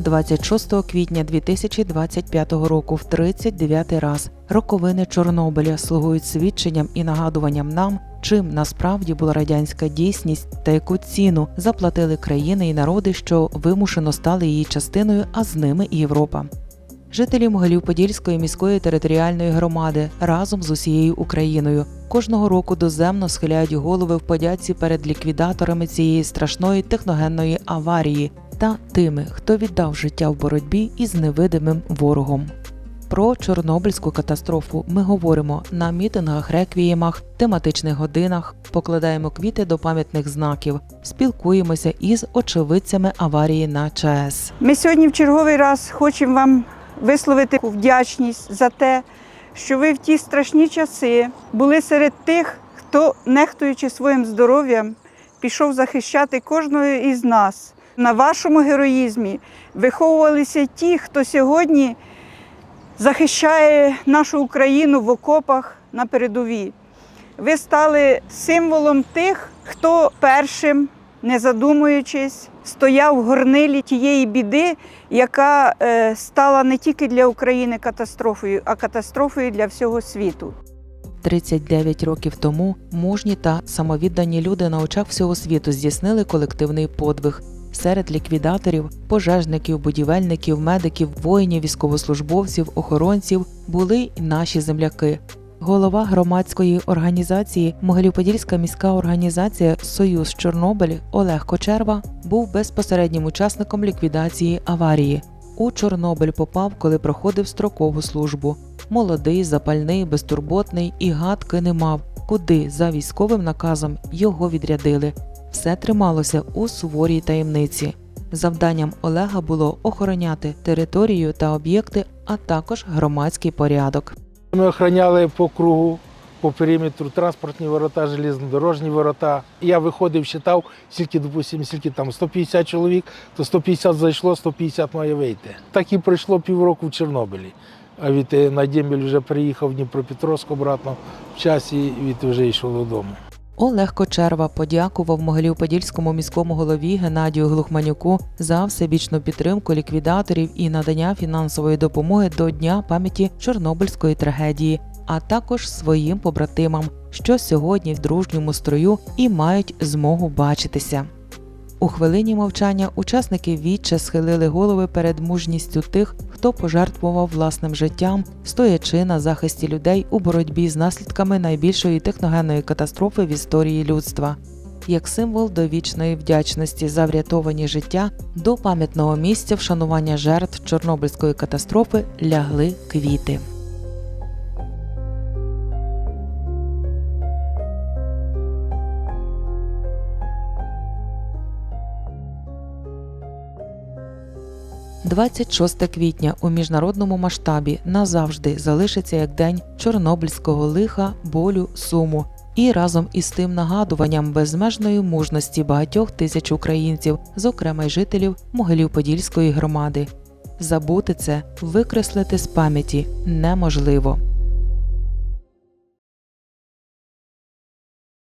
26 квітня 2025 року в 39 раз. Роковини Чорнобиля слугують свідченням і нагадуванням нам, чим насправді була радянська дійсність та яку ціну заплатили країни і народи, що вимушено стали її частиною, а з ними і Європа. Жителі Могилів-Подільської міської територіальної громади разом з усією Україною. Кожного року доземно схиляють голови в подяці перед ліквідаторами цієї страшної техногенної аварії та тими, хто віддав життя в боротьбі із невидимим ворогом. Про Чорнобильську катастрофу ми говоримо на мітингах, реквіємах, тематичних годинах, покладаємо квіти до пам'ятних знаків, спілкуємося із очевидцями аварії на ЧАЕС. Ми сьогодні в черговий раз хочемо вам висловити вдячність за те, що ви в ті страшні часи були серед тих, хто, нехтуючи своїм здоров'ям, пішов захищати кожного із нас. На вашому героїзмі виховувалися ті, хто сьогодні захищає нашу Україну в окопах на передовій. Ви стали символом тих, хто першим, не задумуючись, стояв в горнилі тієї біди, яка е, стала не тільки для України катастрофою, а катастрофою для всього світу. 39 років тому мужні та самовіддані люди на очах всього світу здійснили колективний подвиг. Серед ліквідаторів, пожежників, будівельників, медиків, воїнів, військовослужбовців, охоронців були й наші земляки. Голова громадської організації Могилів-Подільська міська організація Союз Чорнобиль Олег Кочерва був безпосереднім учасником ліквідації аварії. У Чорнобиль попав, коли проходив строкову службу. Молодий, запальний, безтурботний і гадки не мав, куди за військовим наказом його відрядили. Все трималося у суворій таємниці. Завданням Олега було охороняти територію та об'єкти, а також громадський порядок. Ми охороняли по кругу, по периметру транспортні ворота, железнодорожні ворота. Я виходив, читав, скільки, допустимо, скільки там 150 чоловік, то 150 зайшло, 150 має вийти. Так і пройшло півроку в Чорнобилі. А від е, на Дембіль вже приїхав в Дніпропетровськ обратно в часі, від вже йшов додому. Олег Кочерва подякував Могилів-Подільському міському голові Геннадію Глухманюку за всебічну підтримку ліквідаторів і надання фінансової допомоги до Дня пам'яті Чорнобильської трагедії, а також своїм побратимам, що сьогодні в дружньому строю і мають змогу бачитися. У хвилині мовчання учасники віче схилили голови перед мужністю тих, хто пожертвував власним життям, стоячи на захисті людей у боротьбі з наслідками найбільшої техногенної катастрофи в історії людства. Як символ довічної вдячності за врятовані життя до пам'ятного місця вшанування жертв Чорнобильської катастрофи лягли квіти. – 26 квітня у міжнародному масштабі назавжди залишиться як день чорнобильського лиха, болю, суму і разом із тим нагадуванням безмежної мужності багатьох тисяч українців, зокрема й жителів Могилів-Подільської громади. Забути це, викреслити з пам'яті неможливо.